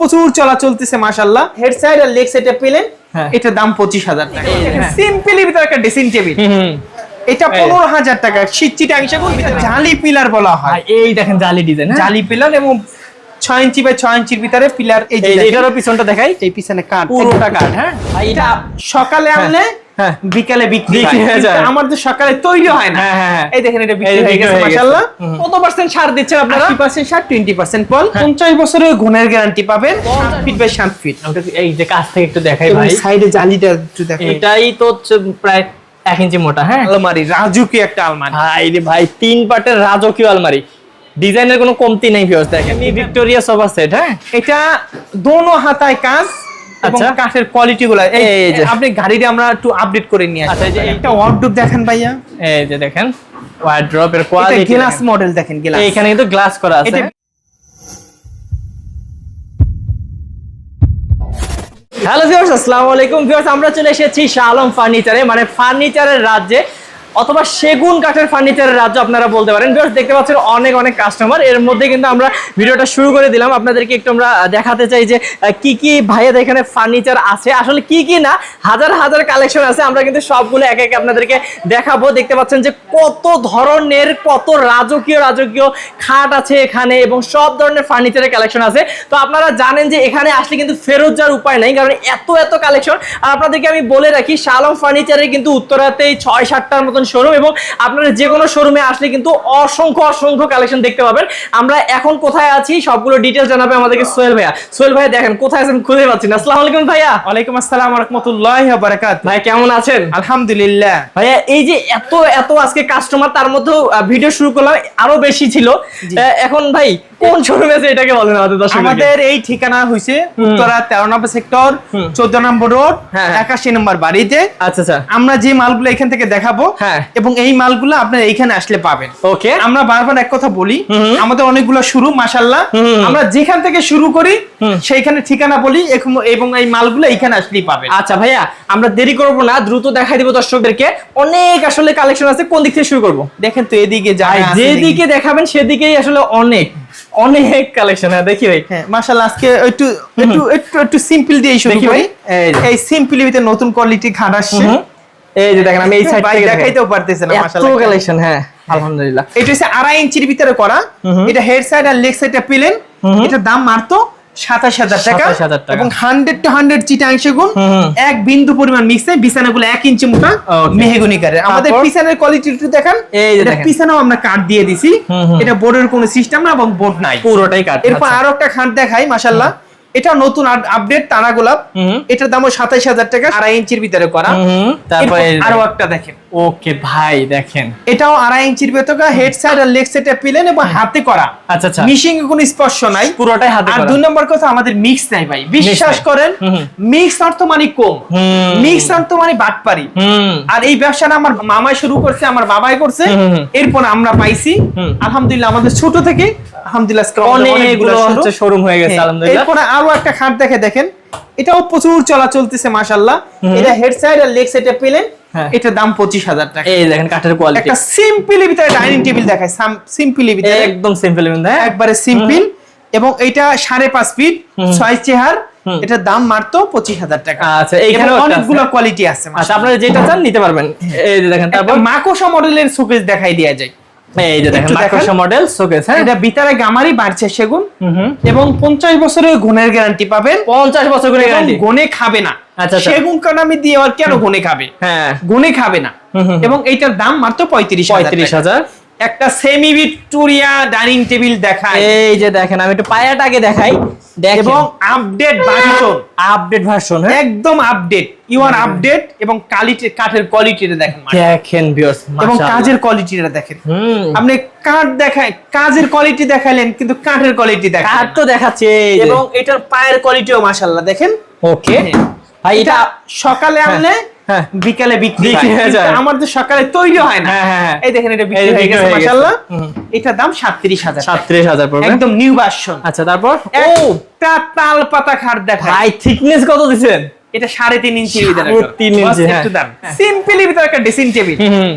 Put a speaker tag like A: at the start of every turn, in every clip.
A: প্রচুর চলা চলতেছে মাশাল্লাহ হেড সাইড আর লেগ সাইড পেলেন
B: হ্যাঁ।
A: এটার দাম পঁচিশ হাজার টাকা।
B: হ্যাঁ।
A: সিম্পলি ভিতরে একটা ড্রেসিং টেবিল এটা পনেরো হাজার টাকা শীতচিটা জালি পিলার বলা হয়।
B: এই দেখেন জালি ডিজাইন
A: জালি পিলার এবং ছয় ইঞ্চি বাই ছয় ইঞ্চির ভিতরে পিলার এই
B: এটারও পিছনটা দেখাই।
A: এই পিছনে কাঠ।
B: পুরোটা কাঠ হ্যাঁ।
A: এটা
B: এটা
A: সকালে আনলে
B: হ্যাঁ।
A: বিকালে বিক্রি হয়ে। আমার তো সকালে তৈরি হয় না।
B: হ্যাঁ, হ্যাঁ, হ্যাঁ।
A: এই দেখেন এটা বিক্রি হয়ে গেছে
B: হয়ে
A: মাশাআল্লাহ।
B: কত পার্সেন্ট ছাড় দিচ্ছেন আপনারা?
A: আশি পার্সেন্ট ষাট টোয়েন্টি পার্সেন্ট ফল পঞ্চাশ বছরের গুণের গ্যারান্টি পাবেন। ফিট বাই সাত ফিট
B: এই যে কাছ থেকে একটু দেখাই ভাই।
A: সাইডে জালিটা একটু দেখেন
B: এটাই তো প্রায় এক ইঞ্চি মোটা হ্যাঁ?
A: আলমারি রাজুকি একটা আলমারি।
B: ভাই রে ভাই তিন পাটের রাজকীয় আলমারি। ডিজাইনের কোনো কমতি নেই ভিউয়ার্স দেখেন। ভিক্টোরিয়া সোফা সেট হ্যাঁ?
A: এটা দোনো হাতায় কাজ। এবং
B: আচ্ছা।
A: কাঠের কোয়ালিটি গুলো। এই
B: এই যে।
A: আপনি গাড়িটা আমরা একটু আপডেট করে নিয়ে
B: আচ্ছা, এই যে
A: একটা ওয়ার্ডরোব দেখেন ভাইয়া।
B: এই যে দেখেন ওয়ার্ড্রপ এর কোয়ালিটি
A: গ্লাস মডেল দেখেন। গ্লাস
B: এইখানে কিন্তু গ্লাস করা আছে। হ্যালো ভিউয়ার্স আসসালামু আলাইকুম। ভিউয়ার্স আমরা চলে এসেছি শাহ আলম ফার্নিচারে মানে ফার্নিচারের রাজ্যে। অথবা সেগুন কাঠের ফার্নিচারের রাজ্য আপনারা বলতে পারেন। ভিউয়ার্স দেখতে পাচ্ছেন অনেক অনেক কাস্টমার এর মধ্যে কিন্তু আমরা ভিডিওটা শুরু করে দিলাম। আপনাদেরকে একটু আমরা দেখাতে চাই যে কি কি ভাইয়াদের এখানে ফার্নিচার আছে। আসলে কি কি না, হাজার হাজার কালেকশন আছে। আমরা কিন্তু সবগুলো একে একে আপনাদেরকে দেখাবো। দেখতে পাচ্ছেন যে কত ধরনের, কত রাজকীয় রাজকীয় খাট আছে এখানে এবং সব ধরনের ফার্নিচারের কালেকশন আছে। তো আপনারা জানেন যে এখানে আসলে কিন্তু ফেরত যাওয়ার উপায় নাই, কারণ এত এত কালেকশন আর আপনাদেরকে আমি বলে রাখি শালম ফার্নিচারের কিন্তু উত্তরাতেই ছয়, সাতটার মতন শোরুম এবং আপনারা যে কোনো শোরুমে আসলে কিন্তু অসংখ্য অসংখ্য কালেকশন দেখতে পাবেন। আমরা এখন কোথায় আছি? সবগুলো ডিটেলস জানাবে আমাদেরকে সোহেল ভাইয়া। সোহেল ভাইয়া দেখেন কোথায় আছেন খুঁজে পাচ্ছি না। আসসালামু আলাইকুম ভাইয়া।
A: ওয়ালাইকুম আসসালাম রহমতুল্লাহ বারাকাত
B: ভাই কেমন আছেন?
A: আলহামদুলিল্লাহ।
B: ভাইয়া এই যে এত এত আজকে কাস্টমার তার মধ্যেও ভিডিও শুরু করলাম আরও বেশি ছিল। এখন ভাই কোন শোরুমে আছে এটাকে বলেন আমাদের দর্শক
A: আমাদের এই ঠিকানা হয়েছে উত্তরা তেরো নম্বর সেক্টর
B: হুম।
A: চোদ্দ নম্বর রোড
B: হ্যাঁ, হ্যাঁ।
A: একাশি নম্বর বাড়িতে।
B: আচ্ছা আচ্ছা।
A: আমরা যে মালগুলো এখান থেকে দেখাবো
B: হ্যাঁ।
A: এবং এই মালগুলো আপনার এইখানে আসলে পাবেন।
B: ওকে
A: আমরা বারবার এক কথা বলি আমাদের অনেকগুলো শুরু মাসাল্লাহ আমরা যেখান থেকে শুরু করি সেইখানে ঠিকানা বলি এবং এই মালগুলো এইখানে আসলেই পাবেন।
B: আচ্ছা ভাইয়া আমরা দেরি করব না দ্রুত দেখাই দিব দর্শকদেরকে। অনেক আসলে কালেকশন আছে কোন দিক থেকে শুরু করব?
A: দেখেন তো এদিকে যা
B: ভাই
A: আছে দেখি।
B: যেদিকে দেখাবেন সেদিকেই আসলে অনেক অনেক কালেকশন হ্যাঁ দেখি ভাই।
A: হ্যাঁ মাশাআল্লাহ আজকে একটু একটু একটু একটু সিম্পল দিয়ে শুরু করি।
B: ভাই, এই যে।
A: এই সিম্পলি ভিতরে নতুন কোয়ালিটি খাট আসছে।
B: এই যে দেখেন আমি এই সাইড থেকে
A: দেখাইতেও না
B: এত কালেকশন হ্যাঁ আলহামদুলিল্লাহ।
A: এটা হচ্ছে আড়াই ইঞ্চির ভিতরে করা। এটা হেড সাইড আর লেগ সাইডটা পেলেন। এটার দাম মারতো সাতাশ হাজার টাকা। এবং হান্ড্রেড টু হান্ড্রেড চিটাংশ গুণ এক বিন্দু পরিমাণ মিক্সে বিছানাগুলো এক ইঞ্চি মোটা. মেহগুনি আমাদের? পিছনের কোয়ালিটি একটু দেখান। এটা। আমরা কাঠ দিয়ে দিছি। এটা বোর্ডের কোনো সিস্টেম না এবং বোর্ড নাই।
B: পুরোটাই কাট
A: এরপর আরও একটা খাট দেখাই মাশাল্লাহ এটা নতুন আপডেট তারা গোলাপ। এটার দামও সাতাইশ হাজার টাকা আড়াই ইঞ্চির ভিতরে করা।
B: তারপরে
A: আরও একটা দেখেন।
B: ওকে ভাই দেখেন।
A: এটাও আড়াই ইঞ্চির ভেতর হেড সাইড আর লেগ সাইডে পেলেন এবং হাতে করা।
B: আচ্ছা আচ্ছা।
A: মিশিং এর কোনো স্পর্শ নাই।
B: পুরোটাই হাতে
A: আর দুই নম্বর কথা আমাদের মিক্স নাই ভাই। বিশ্বাস করেন। মিক্স অর্থ মানে কম। মিক্স অর্থ মানে বাটপারি। আর এই ব্যবসাটা আমার মামাই শুরু করছে আমার বাবাই করছে। এরপর আমরা পাইছি। আলহামদুলিল্লাহ আমাদের ছোট থেকে আলহামদুলিল্লাহ
B: অনেকগুলো হচ্ছে শোরুম হয়ে গেছে
A: হ্যাঁ,
B: আলহামদুলিল্লাহ।
A: এরপরে আরও একটা খাট দেখে দেখেন। এটাও প্রচুর চলা চলতেছে মাশাল্লাহ এটা হেড সাইড আর লেগ সাইডে পেলেন
B: হ্যাঁ।
A: এটার দাম পঁচিশ হাজার টাকা।
B: এই দেখেন কাঠের কোয়ালিটি
A: একটা সিম্পলি ভিতরে ডাইনিং টেবিল দেখায় সিম্পলি ভিতরে।
B: একদম সিম্পল হ্যাঁ।
A: একবারে সিম্পল এবং এটা সাড়ে পাঁচ ফিট ছয় চেহার। এটার দাম মারতো পঁচিশ হাজার টাকা।
B: আচ্ছা, একটা
A: অনেকগুলো। কোয়ালিটি আছে
B: আচ্ছা আপনারা যেটা চান নিতে পারবেন। এই দেখেন তারপর?
A: মাকোসা মডেলের শোকেস দেখাই দেয়া যায়।
B: এই যে দেখেন
A: একটু
B: মডেল শোকেস হ্যাঁ
A: এটা গামারি বাড়ছে সেগুন। এবং পঞ্চাশ বছরের গুণের গ্যারান্টি পাবেন।
B: 50 বছর করে গ্যারান্টি
A: গুণে খাবে না।
B: আচ্ছা, আচ্ছা।
A: সেগুন আমি দিয়ে আর কেন গুণে খাবে?
B: হ্যাঁ।
A: গুণে খাবে না। এবং এইটার দাম মাত্র পঁয়ত্রিশ
B: পঁয়ত্রিশ হাজার।
A: একটা সেমি ভিক্টোরিয়া ডাইনিং টেবিল দেখায়
B: এই যে দেখেন আমি একটু পায়াটা আগে দেখাই
A: এবং আপডেট ভার্সন
B: আপডেট ভার্সন
A: একদম আপডেট ইউ আর আপডেট এবং কোয়ালিটি কাঠের কোয়ালিটিটা দেখেন
B: দেখেন ভিউয়ার্স
A: এবং কাজের কোয়ালিটিটা দেখেন।
B: হুম।
A: আপনি কাঠ দেখায় কাজের কোয়ালিটি দেখাইলেন কিন্তু কাঠের কোয়ালিটি
B: কাঠ
A: দেখান
B: তো দেখাচ্ছে
A: এবং এটার পায়ের কোয়ালিটিও মাশাআল্লাহ দেখেন।
B: ওকে
A: হ্যাঁ।
B: ভাই
A: এটা সকালে আনলে। বিকালে বিক্রি হয়ে। আমার তো সকালে তৈরি হয় না।
B: হ্যাঁ, হ্যাঁ, হ্যাঁ।
A: এই দেখেন এটা বিক্রি হয়ে গেছে মাশাআল্লাহ। এটার দাম 37000
B: সাতত্রিশ হাজার পড়বে?
A: একদম নিউ ভার্সন
B: আচ্ছা তারপর? ও!
A: তাল পাতা খাট দেখা
B: ভাই থিকনেস কত দিবেন
A: এটা সাড়ে তিন ইঞ্চি ভিতরে
B: সাড়ে তিন ইঞ্চি, হ্যাঁ।
A: সিম্পলি ভিতরে একটা ড্রেসিং টেবিল
B: হুম।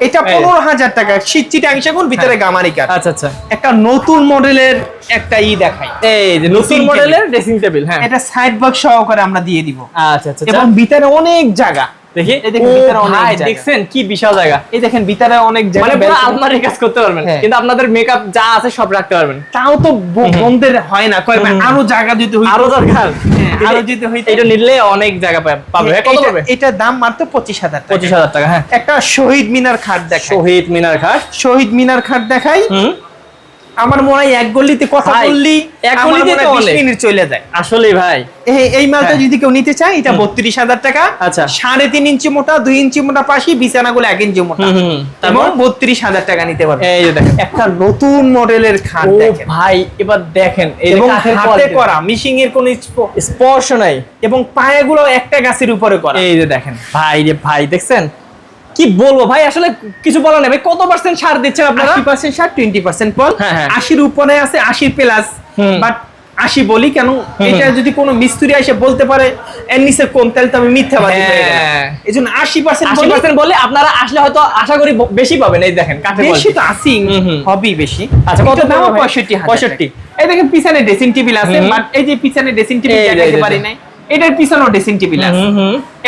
A: এটা পনেরো হাজার টাকা চিটাং সেগুন ভিতরে গামারি কাঠ
B: আচ্ছা আচ্ছা।
A: একটা নতুন মডেলের একটা ই দেখাই।
B: এই যে নতুন মডেলের ড্রেসিং টেবিল হ্যাঁ।
A: এটা সাইড বক্স সহকারে আমরা দিয়ে দিব।
B: আচ্ছা আচ্ছা।
A: এবং ভিতরে অনেক জায়গা।
B: দেখি?
A: এই দেখেন
B: ও
A: ভিতরে অনেক
B: ভাই দেখছেন? কি বিশাল জায়গা।
A: এই দেখেন ভিতরে অনেক জায়গা
B: মানে পুরো
A: balcony।
B: কাজ করতে পারবেন।
A: হ্যাঁ।
B: কিন্তু আপনাদের মেকআপ যা আছে সব রাখতে পারবেন।
A: তাও তো বন্ধের হয় না। কয় আরও জায়গা
B: আরও দরকার
A: হ্যাঁ, আরও
B: এটা নিলে অনেক জায়গা পাবে। হ্যাঁ, কত পাবে?
A: এটার দাম মাত্র পঁচিশ হাজার টাকা।
B: পঁচিশ হাজার টাকা হ্যাঁ।
A: একটা শহীদ মিনার খাট দেখাই।
B: শহীদ মিনার ঘাট
A: শহীদ মিনার খাট দেখাই। আমার মনে হয় এক গলিতে কথা বললি
B: এক গলিতে তো
A: মিনিট চলে যায়।
B: আসলে ভাই।
A: এই মালটা
B: হ্যাঁ।
A: যদি কেউ নিতে চায় এটা বত্রিশ হাজার টাকা।
B: আচ্ছা।
A: সাড়ে তিন ইঞ্চি মোটা দুই ইঞ্চি মোটা পাশি বিছানাগুলো এক ইঞ্চি মোটা। এবং বত্রিশ হাজার টাকা নিতে পারবে।
B: এই দেখেন।
A: একটা নতুন মডেলের খাট দেখেন।
B: ভাই এবার দেখেন
A: এবং হাতে করা মিশিং এর কোন
B: স্পর্শ নাই।
A: এবং পায়েগুলো একটা গাছের উপরে করা।
B: এই যে দেখেন। ভাই রে ভাই দেখছেন? কি বলব ভাই? আসলে কিছু বলার নেই ভাই। কত পার্সেন্ট ছাড় দিচ্ছেন আপনারা?
A: আশি পার্সেন্ট ষাট টোয়েন্টি পার্সেন্ট পল। আশির উপরে আছে আশির প্লাস বাট আশি বলি কেন? এটা যদি কোনো মিস্ত্রি এসে বলতে পারে এর নিচে কম তাহলে তো আমি মিথ্যাবাদী হয়ে। এই জন্য আশি পার্সেন্ট
B: বলে আপনারা আসলে হয়তো আশা করি বেশি পাবেন। এই দেখেন
A: বেশি তো আসি। হবেই বেশি।
B: আচ্ছা, কত ভাই?
A: পঁয়ষট্টি
B: 65
A: এই দেখেন পিছনে ড্রেসিং টেবিল আছে বাট এই যে পিছনে ড্রেসিং টেবিল দেখাতে পারি নাই। এটার পিছনেও ড্রেসিং টেবিল আছে।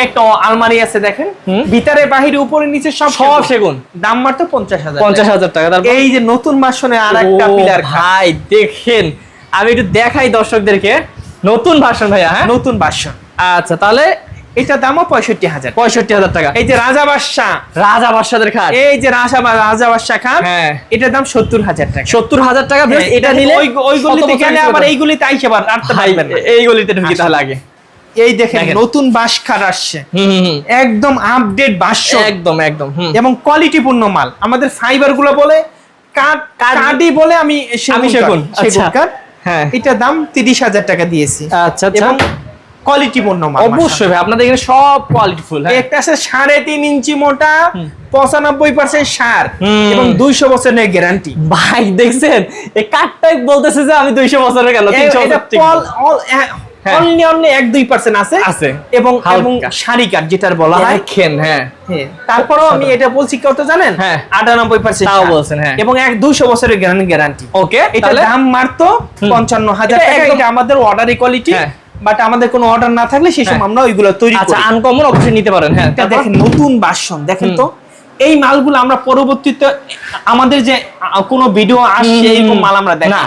A: একটা আলমারি আছে দেখেন। ভিতরে বাহিরে উপরে নিচে সব
B: সব সেগুন।
A: দাম মাত্র পঞ্চাশ হাজার
B: পঞ্চাশ হাজার টাকা তারপর
A: এই যে নতুন মাসনে আর একটা পিলার
B: ভাই দেখেন। আমি একটু দেখাই দর্শকদেরকে। নতুন ভার্সন ভাইয়া হ্যাঁ?
A: নতুন বাসন
B: আচ্ছা তাহলে
A: এটা দামও পঁয়ষট্টি হাজার।
B: পঁয়ষট্টি হাজার টাকা।
A: এই যে রাজা বাদশাহ।
B: রাজা বাদশাদের খাট।
A: এই যে রাজা রাজা বাদশাহ খান
B: হ্যাঁ।
A: এটার দাম সত্তর হাজার টাকা।
B: সত্তর হাজার টাকা
A: হ্যাঁ,
B: এটা নিলে
A: ওই গলিতে গেলে আবার
B: করতে
A: এইগুলিতে আইসে
B: ভাই, এই গলিতে ঢুকি। তাহলে আগে।
A: এই দেখেন। নতুন বাঁশ খাট আসছে একদম আপডেট বাঁশ
B: একদম একদম
A: এবং কোয়ালিটিপূর্ণ মাল। আমাদের ফাইবারগুলো বলে কাঠ কাঠই বলে আমি
B: আমি সেগুন,
A: সেগুন
B: আচ্ছা।
A: কাঠ
B: হ্যাঁ।
A: এটার দাম তিরিশ হাজার টাকা দিয়েছি।
B: আচ্ছা আচ্ছা।
A: এবং কোয়ালিটিপূর্ণ মাল
B: অবশ্যই ভাই আপনাদের এখানে সব কোয়ালিটি ফুল হ্যাঁ।
A: একটা আছে সাড়ে তিন ইঞ্চি মোটা পঁচানব্বই পার্সেন্ট সার। এবং দুইশো বছরের গ্যারান্টি
B: ভাই দেখছেন? এই কাঠটাই বলতেছে যে আমি দুইশো বছরের কেন? তিনশো।
A: অনলি অনলি এক দুই পার্সেন্ট আছে।
B: আছে।
A: এবং কাঠ যেটার বলা হয়।
B: দেখেন হ্যাঁ।
A: হ্যাঁ, তারপরেও আমি এটা বলছি কত জানেন?
B: হ্যাঁ।
A: আটানব্বই পার্সেন্ট
B: তাও বলছেন, হ্যাঁ।
A: এবং এক দুইশো বছরের গ্যারান্টি
B: ওকে
A: এটা দাম মারতো পঞ্চান্ন হাজার টাকা। এটা আমাদের অর্ডার কোয়ালিটি
B: হ্যাঁ।
A: বাট আমাদের কোনো অর্ডার না থাকলে সেই সময়
B: হ্যাঁ।
A: আমরা ওইগুলো তৈরি
B: আচ্ছা আনকমন অবশ্যই নিতে পারেন হ্যাঁ।
A: দেখেন নতুন বাসন দেখেন তো। এই মালগুলো আমরা পরবর্তীতে আমাদের যে কোনো ভিডিও আসছে এরকম মাল আমরা দেখি
B: না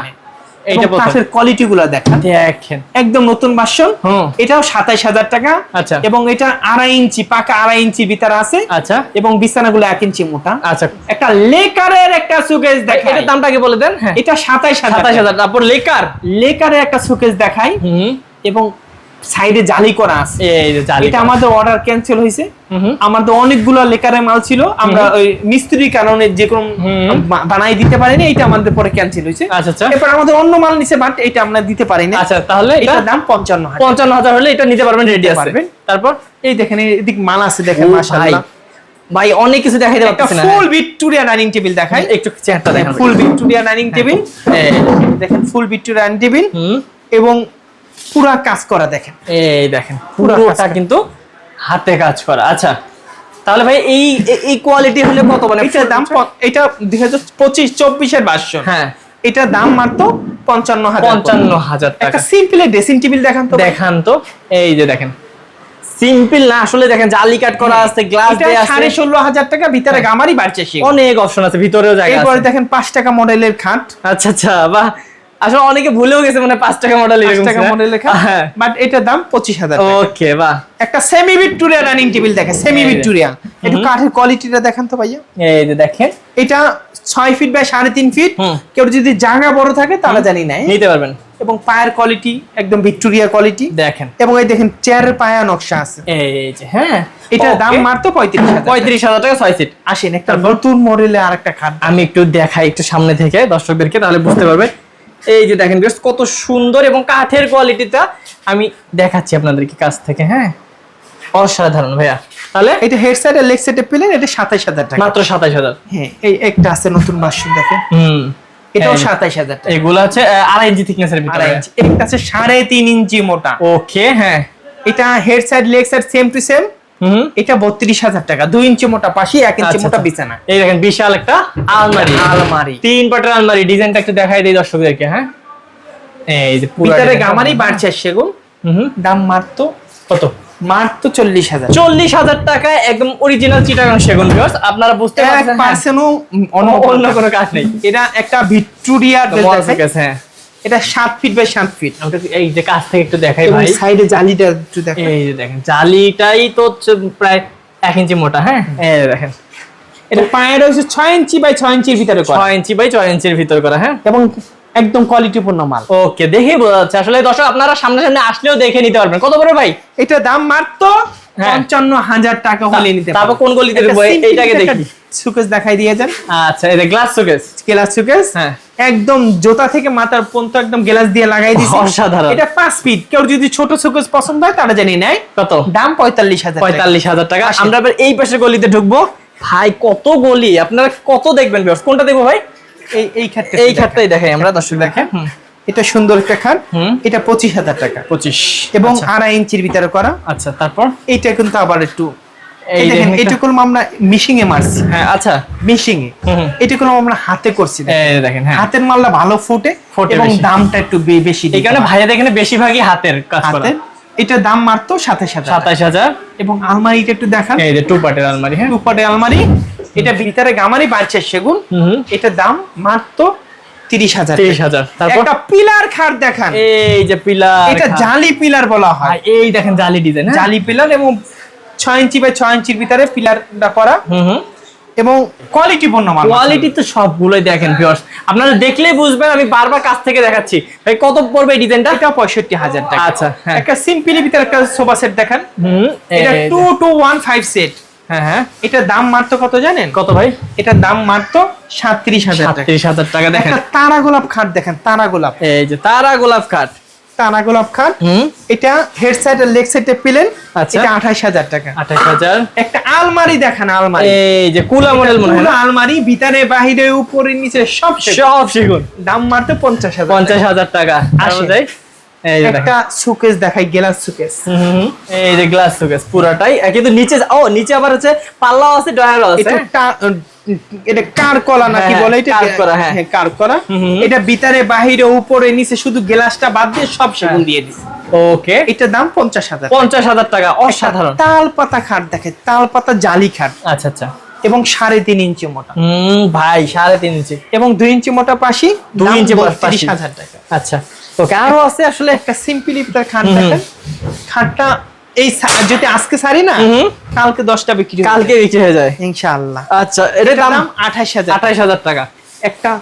B: এইটা
A: কাঠের কোয়ালিটি গুলো দেখেন।
B: দেখেন।
A: একদম নতুন বাসন এটাও সাতাইশ হাজার টাকা।
B: আচ্ছা।
A: এবং এটা আড়াই ইঞ্চি পাকা আড়াই ইঞ্চি ভিতরে আছে।
B: আচ্ছা।
A: এবং বিছানাগুলো এক ইঞ্চি মোটা।
B: আচ্ছা।
A: একটা লেকারের একটা সুকেস দেখাই।
B: দামটা কি বলে দেন? হ্যাঁ।
A: এটা সাতাইশ হাজার
B: সাতাশ হাজার তারপর লেকার?
A: লেকারের একটা সুকেস দেখাই।
B: হুম।
A: এবং সাইডে জালি করা আছে।
B: এই যে জালি
A: এটা আমাদের অর্ডার ক্যান্সেল হয়েছে। আমাদের অনেকগুলো লেকারের মাল ছিল। আমরা ওই মিস্ত্রির কারণে যে কোনো বানাই দিতে পারিনি এটা আমাদের পরে ক্যান্সেল হয়েছে।
B: আচ্ছা আচ্ছা।
A: এরপর আমাদের অন্য মাল নিচে বাট এটা আমরা দিতে পারিনি।
B: আচ্ছা তাহলে এটা
A: এটার দাম পঞ্চান্ন হাজার।
B: পঞ্চান্ন হাজার হলে এটা নিতে পারবেন রেডি আছে।
A: পারবেন।
B: তারপর?
A: এই দেখেন এদিক মাল আছে দেখেন মাশাআল্লাহ।
B: ভাই অনেক কিছু দেখাইতে
A: একটা
B: পারতেছি না।
A: ফুল ভিক্টোরিয়া ডাইনিং টেবিল দেখাই।
B: একটু চেয়ারটা দেখেন।
A: ফুল ভিক্টোরিয়া ডাইনিং টেবিল দেখেন ফুল ভিক্টোরিয়া ডাইনিং টেবিল এবং পুরা কাজ করা দেখেন।
B: এই দেখেন পুরোটা কিন্তু হাতে কাজ করা। আচ্ছা তাহলে ভাই এই এই কোয়ালিটি হলে কত মানে
A: এটার দাম এটা? দুই হাজার পঁচিশ চব্বিশের ভার্সন
B: হ্যাঁ।
A: এটার দাম মাত্র পঞ্চান্ন হাজার
B: পঞ্চান্ন হাজার টাকা।
A: সিম্পল ড্রেসিং টেবিল দেখান তো
B: দেখান তো। এই যে দেখেন সিম্পল না আসলে দেখেন জালি কাট করা আছে গ্লাস দেয়া আছে।
A: সাড়ে ষোলো হাজার টাকা ভিতরে গামারি বাড়ছে
B: অনেক অপশন আছে ভিতরেও জায়গা
A: এরপরে
B: আছে
A: দেখেন পাঁচ টাকা মডেলের খাট।
B: আচ্ছা আচ্ছা বাহ। আসলে অনেকে ভুলেও গেছে মানে পাঁচ টাকা মডেল এরকম
A: টাকা মডেলের খাট
B: হ্যাঁ।
A: বাট এটার দাম পঁচিশ হাজার
B: ওকে বাহ।
A: একটা সেমি ভিক্টোরিয়া রানিং টেবিল দেখেন সেমি ভিক্টোরিয়া একটু কাঠের কোয়ালিটিটা দেখান তো ভাইয়া।
B: এই যে দেখেন।
A: এটা ছয় ফিট বাই সাড়ে তিন ফিট কেউ যদি জায়গা বড় থাকে তারা জানি নাই
B: নিতে পারবেন।
A: এবং পায়ের কোয়ালিটি একদম ভিক্টোরিয়া কোয়ালিটি
B: দেখেন।
A: এবং এই দেখেন চেয়ারের পায়া নকশা আছে।
B: এই যে হ্যাঁ।
A: এটার দাম. মাত্র পঁয়ত্রিশ
B: পঁয়ত্রিশ হাজার টাকা ছয় সিট
A: আসেন একটা নতুন মডেলে আর একটা খাট।
B: আমি একটু দেখাই একটু সামনে থেকে দর্শকদেরকে তাহলে বুঝতে পারবে। এই যে দেখেন বেশ কত সুন্দর এবং কাঠের কোয়ালিটিটা আমি দেখাচ্ছি আপনাদেরকে কাছ থেকে হ্যাঁ? অসাধারণ ভাইয়া। তাহলে
A: এটা হেড সাইড আর লেগ সাইডে পেলেন এটা সাতাইশ হাজার টাকা।
B: মাত্র সাতাশ হাজার।
A: হ্যাঁ এই একটা আছে নতুন বাসন দেখেন।
B: হুম।
A: এটাও
B: এই-
A: সাতাইশ হাজার টাকা।
B: এগুলো আহ, আড়াই ইঞ্চি থিকনেসের ভিতরে।
A: আড়াই ইঞ্চি। একটা আছে সাড়ে তিন ইঞ্চি মোটা।
B: ওকে হ্যাঁ।
A: এটা head side leg side same to same এটা বত্রিশ হাজার টাকা। দুই ইঞ্চি মোটা পাশি এক ইঞ্চি
B: আচ্ছা,
A: মোটা
B: আচ্ছা।
A: বিছানা।
B: এই দেখেন বিশাল একটা আলমারি।
A: আলমারি।
B: তিন পাটের আলমারি। ডিজাইনটা একটু দেখাই দিই দর্শকদেরকে হ্যাঁ? এই যে পুরো
A: ভিতরে গামারি বাড়ছে সেগুন।
B: হুম
A: দাম মারতো
B: কত?
A: মারতো চল্লিশ হাজার।
B: চল্লিশ হাজার টাকায় একদম অরিজিনাল চিটাগাং সেগুন ভিউয়ার্স আপনারা বুঝতে পারছেন হ্যাঁ। অন্য অন্য কোনো কাজ নেই।
A: এটা একটা ভিক্টোরিয়া
B: হ্যাঁ।
A: এটা সাত ফিট বাই সাত ফিট
B: এই যে কাছ থেকে একটু দেখাই ভাই।
A: সাইডে জালিটা একটু দেখো
B: এই যে দেখেন জালিটাই তো হচ্ছে প্রায় এক ইঞ্চি মোটা হ্যাঁ? এই দেখেন।
A: এটা পায়ের হচ্ছে ছয় ইঞ্চি বাই ছয় ইঞ্চির ভিতরে করা।
B: ছয় ইঞ্চি বাই ছয় ইঞ্চির ভিতরে করা হ্যাঁ?
A: এবং একদম কোয়ালিটিপূর্ণ মাল।
B: ওকে দেখে বোঝা যাচ্ছে। আসলে দর্শক আপনারা সামনে সামনে আসলেও দেখে নিতে পারবেন। কত বড় ভাই?
A: এটা দাম মারতো
B: হ্যাঁ।
A: পঞ্চান্ন হাজার টাকা হলে নিতে
B: তারপর কোন গলিতে? এইটাকে দেখি।
A: সুকেস দেখাই দিয়ে যান।
B: আচ্ছা এই গ্লাস শোকেস
A: গ্লাস সুকেস
B: হ্যাঁ।
A: একদম জোতা থেকে মাথার পর্যন্ত একদম গ্লাস দিয়ে লাগাই
B: অসাধারণ।
A: এটা পাঁচ ফিট কেউ যদি ছোট সুকেস পছন্দ হয় তারা জানি নেয়।
B: কত?
A: দাম পঁয়তাল্লিশ হাজার
B: পঁয়তাল্লিশ হাজার টাকা। আমরা এবার এই পাশের গলিতে ঢুকবো। ভাই কত গলি? আপনারা কত দেখবেন? কোনটা দেখব ভাই?
A: এই এই খাটটা
B: এই খাটটাই দেখাই আমরা দর্শক দেখেন
A: এটা সুন্দর একটা খাট। এটা পঁচিশ হাজার টাকা।
B: পঁচিশ।
A: এবং
B: আচ্ছা।
A: আড়াই ইঞ্চির ভিতরে করা।
B: আচ্ছা তারপর?
A: এইটা কিন্তু আবার একটু
B: এই
A: এই দেখেন
B: দেখেন
A: এইটুকু আমরা মিশিং এ মারছি।
B: হ্যাঁ আচ্ছা।
A: মিশিং এ
B: হুম, হুম।
A: আমরা হাতে করছি। দেখেন।
B: এই দেখেন হ্যাঁ।
A: হাতের মালটা ভালো ফুটে এবং দামটা একটু বেশি
B: এই কারণে ভাইয়াদের এখানে বেশিরভাগই হাতের কাজ করা।
A: এটা দাম মারতো
B: সাতাশ হাজার।
A: এবং আলমারিটা একটু দেখান।
B: এই যে টু পার্টের আলমারি হ্যাঁ।
A: আলমারি। এটা ভিতরে গামারি বাড়ছে সেগুন।
B: হুম হুম।
A: এটা দাম মারতো তিরিশ হাজার
B: তিরিশ হাজার।
A: একটা পিলার খাট দেখান।
B: এই যে পিলার
A: এটা জালি পিলার বলা হয়।
B: এই দেখেন জালি ডিজাইন হ্যাঁ?
A: জালি পিলার এবং ছয় ইঞ্চি ছয় ইঞ্চির ভিতরে পিলারটা করা।
B: হুম হুম।
A: এবং কোয়ালিটিপূর্ণ মাল
B: কোয়ালিটি তো সবগুলোই দেখেন ভিউয়ার্স আপনারা দেখলেই বুঝবেন আমি বারবার কাছ থেকে দেখাচ্ছি। ভাই কত পড়বে এই ডিজাইনটা
A: এটা পঁয়ষট্টি হাজার টাকা।
B: আচ্ছা, হ্যাঁ।
A: একটা সিম্পলি ভিতরে একটা সোফা সেট দেখান।
B: হুম
A: এটা two two one five set
B: হ্যাঁ হ্যাঁ।
A: এটা দাম মারতো কত জানেন?
B: কত ভাই?
A: এটার দাম মারতো সাতত্রিশ হাজার টাকা।
B: হাজার টাকা দেখেন।
A: তারা গোলাপ খাট দেখেন তারা গোলাপ।
B: এই যে তারা গোলাপ কাঠ
A: তারা গোলাপ খাট।
B: হুম।
A: এটা হেড সাইড আর লেগ সাইডে পেলেন
B: আচ্ছা।
A: এটা আঠাশ হাজার টাকা।
B: আঠাশ হাজার।
A: একটা আলমারি দেখান আলমারি।
B: এই যে কুলা মডেল মনে হয়
A: আলমারি ভিতরে বাহিরে উপরে নিচে সব
B: সব সেগুন।
A: দাম মারতে পঞ্চাশ হাজার
B: পঞ্চাশ হাজার টাকা।
A: আসে।
B: আসে এই যে দেখেন
A: একটা সুকেস দেখাই গেলাস সুকেস।
B: এই যে গ্লাস শোকেস পুরাটাই। কিন্তু নিচে ও নিচে আবার হচ্ছে পাল্লাও আছে ডয়ারও আছে।
A: এটা কার কলা নাকি
B: হ্যাঁ,
A: বলে এটা?
B: কার করা, হ্যাঁ।
A: কার করা
B: হুম।
A: এটা ভিতরে বাহিরে উপরে নিচে শুধু গ্লাসটা বাদ দিয়ে সব সেগুন দিয়ে দিছে।
B: ওকে।
A: এটা দাম পঞ্চাশ হাজার
B: পঞ্চাশ হাজার টাকা অসাধারণ।
A: তাল পাতা খাট দেখে তাল পাতা জালি খাট।
B: আচ্ছা আচ্ছা।
A: এবং সাড়ে তিন ইঞ্চি মোটা।
B: ভাই সাড়ে তিন ইঞ্চি।
A: এবং দুই ইঞ্চি মোটা পাশি
B: দুই ইঞ্চি।
A: হাজার টাকা।
B: আচ্ছা। ওকে আরও আছে আসলে
A: একটা সিম্পলি খাট দেখেন। খাটটা এই যদি আজকে সারি না কালকে দশটা বিক্রি
B: কালকে বিক্রি হয়ে যায়।
A: ইনশাআল্লাহ।
B: আচ্ছা এটার দাম
A: আঠাশ হাজার
B: আঠাশ হাজার টাকা।
A: একটা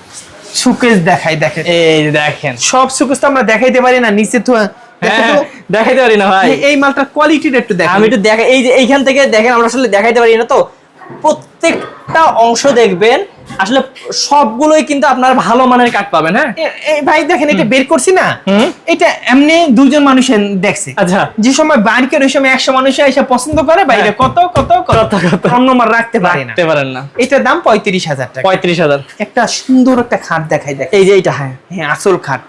A: সুকেস দেখাই দেখেন।
B: এই দেখেন।
A: সব সুকেস তো আমরা দেখাইতে পারি না নিচে তো
B: হ্যাঁ দেখাইতে পারি না ভাই।
A: এই- এই মালটার কোয়ালিটিটা একটু দেখেন।
B: আমি একটু দেখা এই যে এইখান থেকে দেখেন আমরা আসলে দেখাইতে পারি না তো। প্রত্যেকটা অংশ দেখবেন আসলে সবগুলোই কিন্তু আপনারা ভালো মানের কাঠ পাবেন হ্যাঁ?
A: এই ভাই দেখেন এটা বের করছি না। এটা এমনি দুজন মানুষ দেখছে।
B: আচ্ছা।
A: যে সময় বাড়িকে ওই সময় একশো মানুষ এসে পছন্দ করে বাইরে
B: হ্যাঁ।
A: কত কত কত?
B: কত।
A: অন্য রাখতে পারে না।
B: রাখতে পারেন না।
A: এটার দাম পঁয়ত্রিশ হাজার টাকা।
B: পঁয়ত্রিশ হাজার।
A: একটা সুন্দর একটা খাট দেখাই দেখ
B: এই যে এটা হ্যাঁ।
A: হ্যাঁ আসল খাট।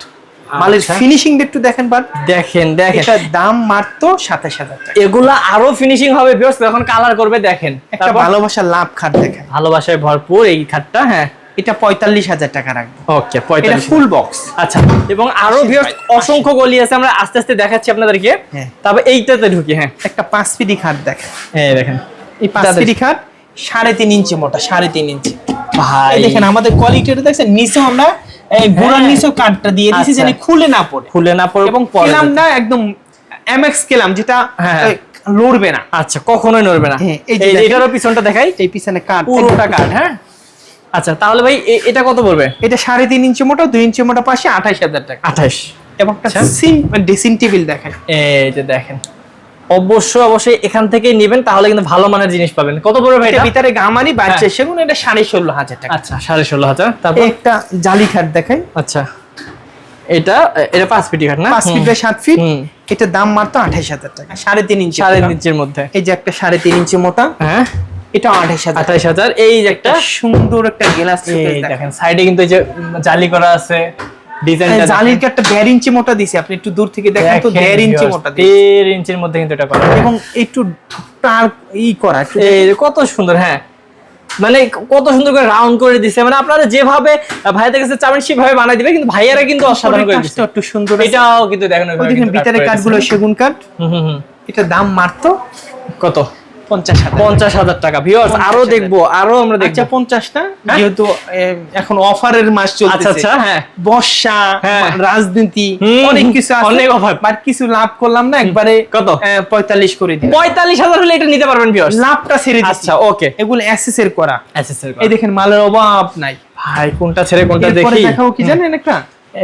A: মালের
B: আচ্ছা।
A: ফিনিশিং একটু দেখেন বার
B: দেখেন দেখেন।
A: দাম মাত্র সাতাশ হাজার টাকা।
B: এগুলা আরও ফিনিশিং হবে যখন কালার করবে দেখেন।
A: একটা লাভ খাট দেখেন।
B: ভালোবাসায় ভরপুর এই খাটটা হ্যাঁ।
A: এটা পঁয়তাল্লিশ হাজার টাকা রাখব।
B: ওকে পঁয়তাল্লিশ
A: ফুল বক্স
B: আচ্ছা এবং
A: আরও।
B: অসংখ্য গলি আছে আমরা আস্তে আস্তে দেখাচ্ছি আপনাদেরকে।
A: হ্যাঁ।
B: তবে এইটাতে ঢুকি হ্যাঁ।
A: একটা পাঁচ ফিটি খাট দেখেন।
B: এই দেখেন
A: এই পাঁচ। ফিটি খাট সাড়ে তিন ইঞ্চি মোটা সাড়ে তিন ইঞ্চি।
B: ভাই।
A: দেখেন আমাদের কোয়ালিটিটা দেখছেন নিচে আমরা এই গোড়ার
B: হ্যাঁ।
A: নিচেও কাঠটা দিয়ে দিয়েছি
B: আচ্ছা।
A: যেন খুলে না পড়ে।
B: খুলে না পড়ে
A: এবং
B: পরে
A: কেলামটা একদম এমএক্স কেলাম যেটা
B: হ্যাঁ।
A: লড়বে না।
B: আচ্ছা কখনোই নড়বে না।
A: হ্যাঁ, এই
B: এটারও পিছনটা দেখাই।
A: এই পিছনে কাঠ
B: পুরোটা কাঠ হ্যাঁ? আচ্ছা তাহলে ভাই এটা কত পড়বে?
A: এটা সাড়ে তিন ইঞ্চি মোটা দুই ইঞ্চি মোটা পাশে আঠাশ হাজার টাকা।
B: আঠাশ
A: এবং একটা
B: আচ্ছা।
A: সিম ড্রেসিং টেবিল দেখেন
B: যে দেখেন। অবশ্যই অবশ্যই এখান থেকেই নেবেন তাহলে কিন্তু ভালো মানের জিনিস পাবেন। কত পড়বে ভাই?
A: ভিতরে গামারি বাড়ছে
B: হ্যাঁ।
A: সেগুন এটা সাড়ে ষোলো হাজার টাকা।
B: আচ্ছা সাড়ে ষোলো হাজার। তারপর?
A: একটা জালি খাট দেখাই।
B: আচ্ছা। এটা এটা পাঁচ ফিট খাট না?
A: পাঁচ ফিট। বাই সাত ফিট। এটা দাম মাত্র আঠাশ হাজার টাকা। সাড়ে তিন ইঞ্চি
B: সাড়ে। ইঞ্চির মধ্যে।
A: এই যে একটা সাড়ে তিন ইঞ্চি মোটা।
B: হ্যাঁ।
A: এটা আঠাশ হাজার।
B: আঠাশ হাজার। এই যে একটা
A: সুন্দর একটা গ্লাস
B: দেখেন সাইডে কিন্তু এই যে জালি করা আছে।
A: জালির কাঠটা দেড় ইঞ্চি মোটা দিছে আপনি একটু দূর থেকে দেখেন তো দেড় ইঞ্চি মোটা
B: দেড় ইঞ্চির মধ্যে কিন্তু এটা করা
A: এবং একটু তার ই করা একটু
B: এই যে কত সুন্দর হ্যাঁ। মানে কত সুন্দর করে রাউন্ড করে দিছে মানে আপনারা যেভাবে ভাইয়াদের কাছে চাবেন সেভাবে বানাই দিবে কিন্তু ভাইয়ারা কিন্তু অসাধারণ করে
A: একটু সুন্দর
B: এটাও কিন্তু দেখেন
A: ভিতরে কাঠগুলো সেগুন কাঠ
B: হুম হুম হুম।
A: এটা দাম মারতো।
B: কত?
A: পঞ্চাশ হাজার
B: টাকা। ভিউয়ার্স
A: আরও
B: দেখব আরও আমরা
A: আচ্ছা
B: দেখব।
A: পঞ্চাশ না
B: হ্যাঁ?
A: যেহেতু এখন অফারের মাস
B: আচ্ছা আচ্ছা হ্যাঁ।
A: বর্ষা
B: হ্যাঁ।
A: রাজনীতি অনেক কিছু আছে।
B: অনেক offer।
A: বাট কিছু লাভ করলাম না একবারে
B: কত?
A: পঁয়তাল্লিশ করে দিই
B: পঁয়তাল্লিশ হাজার হলে এটা নিতে পারবেন ভিউয়ার্স
A: লাভটা ছেড়ে
B: আচ্ছা ওকে
A: এগুলো অ্যাসেস এর করা।
B: এসএসএল
A: এই দেখেন মালের অভাব নাই।
B: ভাই কোনটা ছেড়ে কোনটা দেখি?
A: দেখাবো কি জানেন একটা?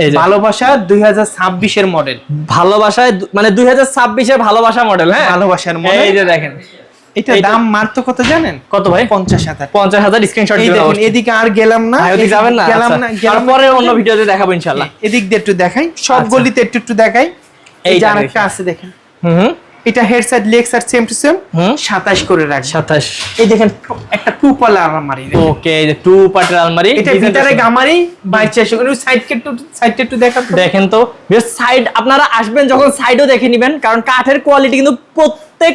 B: এই
A: ভালোবাসা দুই হাজার ছাব্বিশের মডেল
B: ভালোবাসায় মানে দুই হাজার ছাব্বিশের ভালোবাসা মডেল হ্যাঁ?
A: ভালোবাসার
B: এই
A: মডেল
B: যে দেখেন।
A: এটা দাম কত জানেন
B: কত ভাই
A: পঞ্চাশ হাজার
B: পঞ্চাশ হাজার স্ক্রিনশট
A: এদিকে আর গেলাম না
B: ওদিকে যাবেন না
A: গেলাম
B: আচ্ছা।
A: না না।
B: অন্য ভিডিওতে দেখাবো ইনশাআল্লাহ
A: এদিক দিয়ে একটু দেখাই সব
B: আচ্ছা।
A: গলিতে একটু একটু দেখাই এই যে আরেকটা আছে দেখেন
B: হুম
A: এটা head side leg side same to same
B: হুম।
A: সাতাশ করে রাখবে
B: সাতাশ
A: এই দেখেন একটা টু আলমারি
B: ওকে এই যে টু পার্টের আলমারি
A: এটা ভিতরে। গামারি বাইরে এসে সাইডকে একটু সাইডটা একটু দেখান তো।
B: দেখেন তো সাইড আপনারা আসবেন যখন সাইডও দেখে নেবেন কারণ কাঠের কোয়ালিটি কিন্তু প্রত্যেক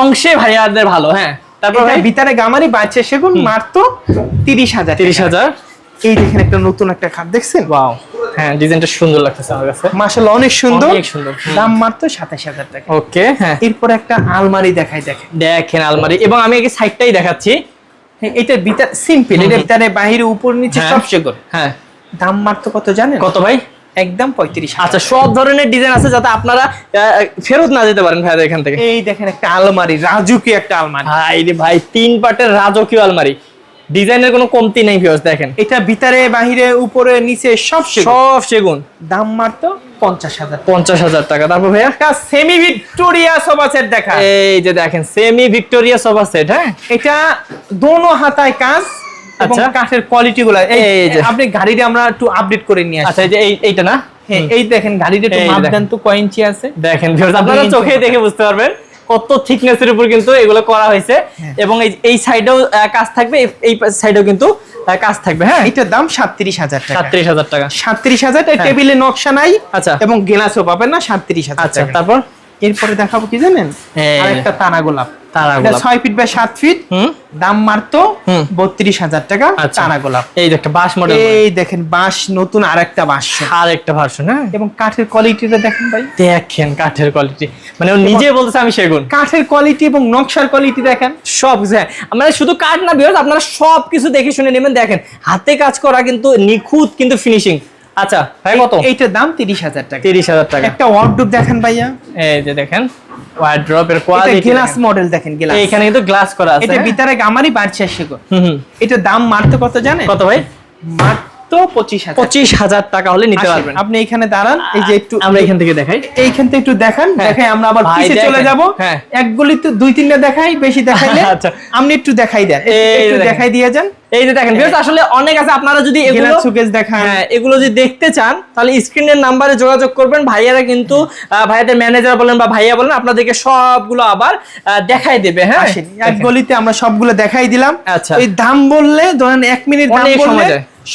B: অংশে ভাইয়াদের ভালো হ্যাঁ। তারপর ভাই?
A: ভিতরে গামারি বাইরে সেগুন মারতো তিরিশ হাজার
B: তিরিশ হাজার।
A: এই দেখেন একটা নতুন একটা খাট দেখছেন?
B: ওয়াও হ্যাঁ ডিজাইনটা সুন্দর লাগতেছে আমার কাছে।
A: মাসাল্লাহ অনেক সুন্দর।
B: অনেক সুন্দর,
A: দাম মারতো সাতাশ হাজার টাকা।
B: ওকে হ্যাঁ।
A: এরপর একটা আলমারি দেখাই দেখেন।
B: দেখেন আলমারি এবং আমি আগে সাইডটাই দেখাচ্ছি।
A: হ্যাঁ, এটা ভিতর সিম্পল এটা ভিতরে বাইরে উপর নিচে
B: হ্যাঁ।
A: সব সেগুন।
B: হ্যাঁ।
A: দাম মারতো কত জানেন?
B: কত ভাই?
A: একদম পঁয়ত্রিশ
B: আচ্ছা সব ধরনের ডিজাইন আছে যাতে আপনারা ফেরত না যেতে পারেন ভাইয়া এখান থেকে।
A: এই দেখেন একটা আলমারি রাজুকি একটা আলমারি।
B: ভাই রে ভাই তিন পার্টের রাজকীয় আলমারি। ডিজাইনের কোনো কমতি নেই ভিউয়ার্স দেখেন।
A: এটা ভিতরে বাহিরে উপরে নিচে সব
B: সব সেগুন।
A: দাম মারতো পঞ্চাশ হাজার।
B: পঞ্চাশ হাজার টাকা। তারপর ভাইয়া?
A: একটা সেমি ভিক্টোরিয়া সোফা সেট দেখা।
B: এই যে দেখেন সেমি ভিক্টোরিয়া সোফা সেট হ্যাঁ?
A: এটা দোনো হাতায় কাজ এবং
B: আচ্ছা।
A: কাঠের কোয়ালিটি গুলো। এই
B: যে।
A: আপনি গাড়িটা আমরা একটু আপডেট করে নিয়ে আসি।
B: আচ্ছা এই যে এইটা না?
A: হ্যাঁ, এই দেখেন গাড়িটা একটু
B: এই
A: মাপ দেন তো আছে।
B: দেখেন আপনারা চোখে দেখে বুঝতে পারবেন কত থিকনেস এর উপর কিন্তু এগুলো করা হয়েছে।
A: হ্যাঁ।
B: এবং এই এই সাইডেও কাজ থাকবে এই- এই সাইডেও কিন্তু কাজ থাকবে হ্যাঁ?
A: এটার দাম সাতত্রিশ হাজার টাকা।
B: সাতত্রিশ হাজার টাকা।
A: সাতত্রিশ হাজার টেবিলে নকশা নাই
B: আচ্ছা।
A: এবং গ্লাসও পাবেন না সাতত্রিশ হাজার
B: আচ্ছা তারপর?
A: এরপরে দেখাবো কি জানেন?
B: এই
A: আর একটা তারা গোলাপ।
B: তারা গোলাপ।
A: ছয় ফিট বাই সাত ফিট
B: হুম?
A: দাম মারতো
B: হুম।
A: বত্রিশ হাজার টাকা
B: আচ্ছা।
A: তারা গোলাপ।
B: এই একটা মডেল
A: এই দেখেন বাঁশ নতুন বাঁশ।
B: আর একটা ভার্সন হ্যাঁ?
A: এবং কাঠের কোয়ালিটিটা দেখেন ভাই।
B: দেখেন কাঠের কোয়ালিটি মানে ও নিজে বলতেছে আমি সেগুন।
A: কাঠের কোয়ালিটি এবং নকশার কোয়ালিটি দেখেন।
B: সব হ্যাঁ মানে শুধু কাঠ না বিয়ার্স আপনারা সব কিছু দেখে শুনে নেবেন দেখেন। হাতে কাজ করা কিন্তু নিখুঁত কিন্তু ফিনিশিং আচ্ছা ভাই কত?
A: এইটার দাম তিরিশ হাজার টাকা।
B: তিরিশ হাজার টাকা।
A: একটা ওয়ার্ডরোব দেখেন ভাইয়া।
B: এই যে দেখেন ওয়ার্ড্রপ এর
A: এটা গ্লাস মডেল দেখেন। গ্লাস
B: এইখানে কিন্তু গ্লাস করা আছে
A: এটা
B: হ্যাঁ?
A: ভিতরে গামারি বাড়ছে সেগুন
B: হুম হুম।
A: এটা দাম মারতে কত জানেন?
B: কত ভাই?
A: মাত্র পঁচিশ হাজার।
B: পঁচিশ হাজার টাকা হলে নিতে পারবেন।
A: আপনি এখানে দাঁড়ান এই যে একটু
B: আমরা এখান থেকে দেখাই।
A: এইখান থেকে একটু দেখান
B: হ্যাঁ।
A: দেখাই আমরা আবার পিছে চলে। যাব।
B: হ্যাঁ।
A: এক গলিতে দুই তিনটা দেখাই বেশি দেখাইলে
B: আচ্ছা।
A: আপনি একটু দেখাই দেন। একটু-। দেখাই দিয়ে যান।
B: এই যে দেখেন viewers, আসলে অনেক আছে আপনারা যদি এগুলো
A: সুকেস দেখান।
B: হ্যাঁ এগুলো যদি দেখতে চান তাহলে স্ক্রিনের নাম্বারে যোগাযোগ করবেন। ভাইয়ারা কিন্তু ভাইয়াদের ম্যানেজার বলেন বা ভাইয়া বলেন আপনাদেরকে সবগুলো আবার দেখাই দেবে হ্যাঁ?
A: এক গলিতে আমরা সবগুলো দেখাই দিলাম।
B: আচ্ছা।
A: ওই দাম বললে ধরেন এক মিনিট দাম বললে।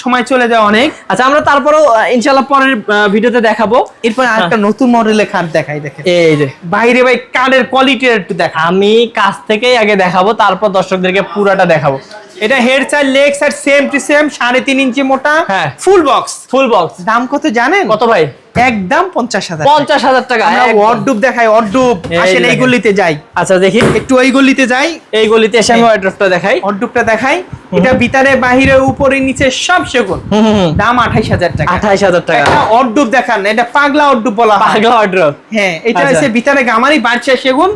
A: সময় চলে যায় অনেক।
B: আচ্ছা আমরা তারপরেও আহ, ইনশাল্লাহ পরের ভিডিওতে দেখাবো।
A: এরপর আরেকটা নতুন মডেলের খাট দেখাই দেখেন।
B: এই যে।
A: বাইরে ভাই কার্ডের কোয়ালিটি একটু দেখা
B: আমি কাছ থেকেই আগে দেখাবো তারপর দর্শকদেরকে পুরাটা দেখাবো।
A: এটা head side leg side same to same সাড়ে তিন ইঞ্চি মোটা
B: হ্যাঁ।
A: ফুল বক্স
B: ফুল বক্স
A: দাম কত জানেন?
B: কত ভাই?
A: একদম পঞ্চাশ হাজার
B: পঞ্চাশ হাজার টাকা।
A: ওয়ার্ডরোব দেখাই
B: এই
A: আসেন এই গলিতে যাই।
B: আচ্ছা দেখি।
A: একটু ওই গলিতে যাই।
B: এই গলিতে এসে আমি ওয়ার্ড্রপটা দেখাই।
A: ওয়ার্ডরোবটা দেখাই। এটা ভিতরে বাহিরে উপরে নিচে সব সেগুন।
B: হুম হুম, হুম।
A: দাম আঠাইশ হাজার টাকা।
B: আঠাইশ হাজার টাকা।
A: ওয়ার্ডরোব দেখান এটা পাগলা ওয়ার্ডরোব বলা
B: পাগলা ওয়ার্ড্রপ
A: হ্যাঁ এটা
B: আচ্ছা।
A: হচ্ছে ভিতরে গামারি বাড়ছে সেগুন।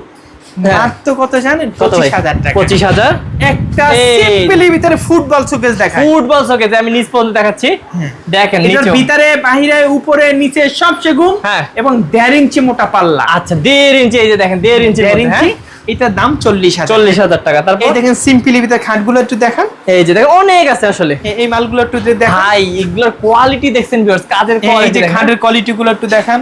A: মাত্র কত জানেন? পঁচিশ হাজার টাকা।
B: পঁচিশ হাজার?
A: একটা সিম্পলি ভিতরে ফুটবল শোকেস দেখায়।
B: ফুটবল সকে আমি নিচ পর্যন্ত দেখাচ্ছি। দেখেন
A: এটার
B: নিচে
A: ভিতরে বাহিরে উপরে নিচে সব সেগুন
B: হ্যাঁ।
A: এবং দেড় ইঞ্চি মোটা পাল্লা।
B: আচ্ছা দেড় ইঞ্চি এই যে দেখেন দেড় ইঞ্চি
A: দেড় ইঞ্চি এটার দাম চল্লিশ হাজার।
B: চল্লিশ হাজার টাকা। তারপর?
A: এই দেখেন সিম্পলি ভিতরে খাটগুলো একটু দেখান।
B: এই যে দেখেন অনেক আছে আসলে।
A: এই মালগুলো একটু দেখান।
B: ভাই এগুলোর কোয়ালিটি দেখছেন ভিউয়ার্স কাজের
A: এই যে
B: কোয়ালিটি
A: খাটের কোয়ালিটি গুলো একটু দেখান।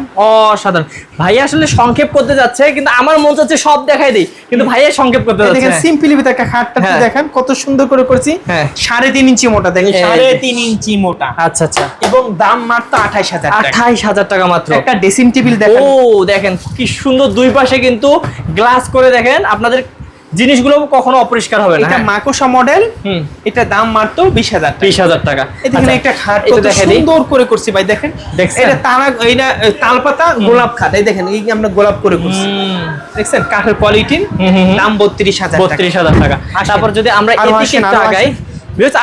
B: অসাধারণ। ভাই আসলে সংক্ষেপ করতে যাচ্ছে কিন্তু আমার মন চাচ্ছে সব দেখাই দেই। কিন্তু ভাইয়া সংক্ষেপ করতে যাচ্ছে।
A: দেখেন সিম্পলি খাটটা
B: হ্যাঁ।
A: কত সুন্দর করে করছি।
B: হ্যাঁ।
A: সাড়ে তিন ইঞ্চি মোটা দেখেন
B: এই যে।
A: সাড়ে তিন ইঞ্চি মোটা।
B: আচ্ছা আচ্ছা।
A: এবং দাম মাত্র আঠাইশ হাজার টাকা।
B: আঠাইশ হাজার টাকা মাত্র।
A: একটা ড্রেসিং টেবিল
B: ও
A: দেখেন
B: দেখেন কি সুন্দর দুই পাশে কিন্তু গ্লাস করে দেখেন। আপনাদের জিনিসগুলো কখনো অপরিষ্কার হবে না
A: এটা মাকোসা মডেল এটা দাম মাত্র বিশ হাজার টাকা।
B: বিশ হাজার টাকা।
A: এখানে
B: আচ্ছা,
A: একটা খাট
B: এটা দেখাই দিই।
A: সুন্দর করে করছি ভাই দেখেন। এটা তারা এইটা তালপাতা গোলাপ খাট। এই দেখেন এই আমরা গোলাপ করে করছি।
B: হুম,
A: দেখছেন? কাঠের কোয়ালিটি। দাম বত্রিশ হাজার টাকা।
B: বত্রিশ হাজার টাকা। তারপর যদি আমরা এদিকে আগাই।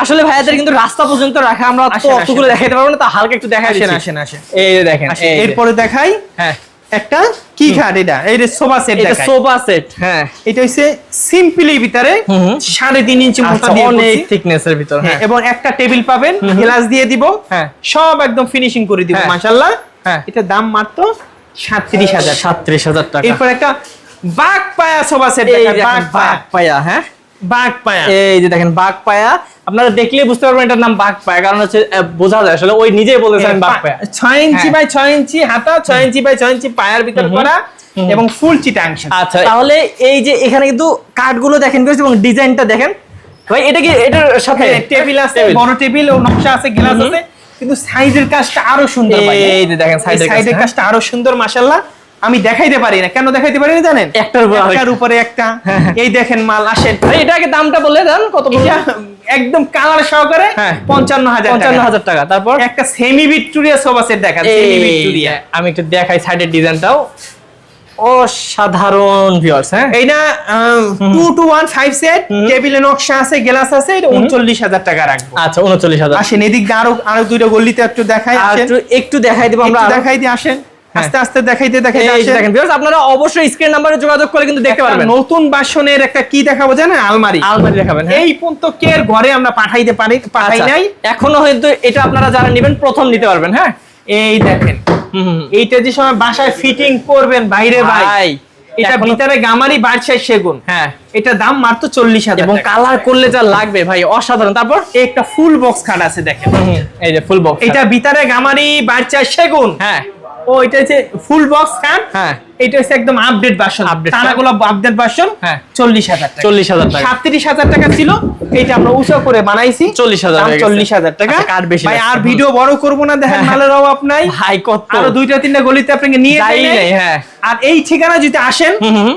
B: আসলে ভাইয়াদের কিন্তু রাস্তা পর্যন্ত রাখা আমরা তো অতগুলো। দেখাইতে পারব না তা হালকা একটু দেখাই
A: আসেন। আসেন আসেন।
B: এই দেখেন।
A: এরপরে দেখাই
B: হ্যাঁ।
A: একটা কি খাট এটা? এই সোফা সেট
B: এটা সোফা সেট। হ্যাঁ।
A: এটা হইছে সিম্পলি ভিতরে
B: হুম হুম।
A: সাড়ে তিন ইঞ্চি মোটা
B: আচ্ছা,
A: দিয়ে
B: অনেক
A: থিকনেসের
B: থিকনেস এর ভিতর
A: হ্যাঁ,
B: হ্যাঁ।
A: এবং একটা টেবিল পাবেন গ্লাস দিয়ে দিব।
B: হ্যাঁ।
A: সব একদম ফিনিশিং করে দিব
B: হ্যাঁ।
A: মাশাআল্লাহ।
B: হ্যাঁ।
A: এটা দাম মাত্র সাতত্রিশ হাজার।
B: সাতত্রিশ হাজার টাকা।
A: এরপর একটা বাঘ পায়া সোফা সেট
B: দেখা
A: বাগ
B: দেখেন,
A: বাঘ
B: বাঘ পায়া হ্যাঁ?
A: বাঘ পায়া
B: এই যে দেখেন বাঘ পায়া আপনারা দেখলে বুঝতে পারবেন এটার নাম বাঘ পায়া কারণ হচ্ছে বোঝা যায়। আসলে ওই নিজেই বলেছেন
A: হ্যাঁ,
B: বাঘ পায়া
A: ছয় ইঞ্চি
B: হ্যাঁ।
A: বাই ছয় ইঞ্চি হাতা ছয় ইঞ্চি বাই ছয় ইঞ্চি পায়ার ভিতর করা এবং ফুল
B: আচ্ছা তাহলে এই যে এখানে কিন্তু কাঠগুলো দেখেন এবং ডিজাইনটা দেখেন। ভাই এটা কি এটার সাথে?
A: টেবিল আছে বড় টেবিল ও নকশা আছে গ্লাস আছে। কিন্তু সাইজের কাজটা আরও সুন্দর ভাই।
B: এই যে দেখেন সাইডের
A: কাজটা আরও সুন্দর মাশাআল্লাহ। আমি দেখাইতে পারি না। কেন দেখাইতে পারি না জানেন?
B: একটার উপর
A: একটার উপরে একটা।
B: হ্যাঁ, হ্যাঁ।
A: এই দেখেন মাল আসেন।
B: ভাই এটা দামটা বলে দেন কত
A: একদম কালার সহকারে
B: হ্যাঁ।
A: পঞ্চান্ন হাজার
B: পঞ্চান্ন হাজার টাকা। তারপর?
A: একটা সেমি ভিক্টোরিয়া সোফা সেট দেখান সেমি ভিক্টোরিয়া
B: আমি একটু দেখাই সাইডের ডিজাইনটাও অসাধারণ ভিউয়ার্স হ্যাঁ।
A: এইটা টু টু সেট টেবিলে নকশা আছে গ্লাস আছে এটা উনচল্লিশ হাজার টাকা রাখব।
B: আচ্ছা উনচল্লিশ হাজার।
A: আসেন এদিক আরও আরও দুইটা গল্লিতে একটু দেখাই
B: আর
A: আসেন।
B: একটু দেখাই দেবো আমরা
A: দেখাই দিয়ে আসেন। আস্তে আস্তে দেখাইতে দেখাইতে
B: দেখেন আপনারা অবশ্যই স্ক্রিন নাম্বারে যোগাযোগ করে কিন্তু দেখতে পারবেন।
A: নতুন বাসনের একটা কি দেখাবো জানেন? আলমারি।
B: আলমারি দেখাবেন হ্যাঁ?
A: এই পর্যন্ত কে এর ঘরে আমরা পাঠাইতে পারি পাঠাই
B: আচ্ছা,
A: নাই।
B: এখনও হয়তো এটা আপনারা যারা নেবেন প্রথম নিতে পারবেন হ্যাঁ?
A: এই দেখেন। এইটা যে সময় বাসায় ফিটিং করবেন বাইরে ভাই। এটা ভিতরে গামারি বাড়ছে সেগুন।
B: হ্যাঁ।
A: এটা দাম মাত্র চল্লিশ হাজার
B: এবং কালার করলে যা লাগবে ভাই অসাধারণ। তারপর?
A: একটা ফুল বক্স খাট আছে দেখেন।
B: এই যে ফুল বক্স
A: এটা ভিতরে গামারি বাড়ছে সেগুন।
B: হ্যাঁ।
A: ও এটা হচ্ছে ফুল বক্স কান
B: হ্যাঁ।
A: এটা হচ্ছে একদম আপডেট ভার্সন আপডেট ভার্সন
B: হ্যাঁ।
A: চল্লিশ হাজার টাকা
B: চল্লিশ হাজার টাকা
A: সাতত্রিশ হাজার টাকা ছিল এটা আমরা উঁচু করে বানাইছি
B: 40,000
A: দাম
B: হয়ে গেছে।
A: চল্লিশ হাজার টাকা
B: আচ্ছা, কার বেশি
A: ভাই আর ভিডিও বড় করব না দেখেন
B: হ্যাঁ।
A: মালের অভাব নাই
B: ভাই কত
A: আরও দুইটা তিনটা গলিতে আপনাকে নিয়ে
B: যাই নাই, হ্যাঁ।
A: আর এই ঠিকানা যদি আসেন।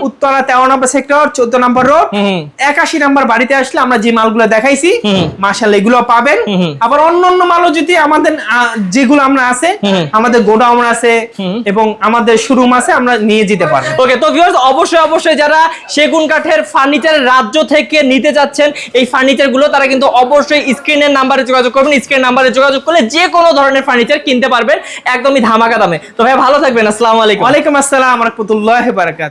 A: উত্তরা তেরো নম্বর সেক্টর চোদ্দ নম্বর রোড
B: হুম হুম।
A: একাশি নাম্বার বাড়িতে আসলে আমরা যে মালগুলো দেখাইছি। মাসাল এগুলো পাবেন। আবার অন্য অন্য মালও যদি আমাদের যেগুলো আমরা আছে আমাদের গোডাউন আছে এবং আমাদের শোরুম আছে আমরা নিয়ে যেতে পারব।
B: ওকে তো ভিউয়ার্স অবশ্যই অবশ্যই যারা সেগুন কাঠের ফার্নিচার রাজ্য থেকে নিতে যাচ্ছেন, এই ফার্নিচারগুলো তারা কিন্তু অবশ্যই স্ক্রিনের নাম্বারে যোগাযোগ করবেন। স্ক্রিন নাম্বারে যোগাযোগ করলে যে কোনো ধরনের ফার্নিচার কিনতে পারবেন একদমই ধামাকা দামে। তো ভাই ভালো থাকবেন। আসসালামু আলাইকুম।
A: ওয়ালাইকুম আসসালাম রহমতুল্লাহ বারাকাত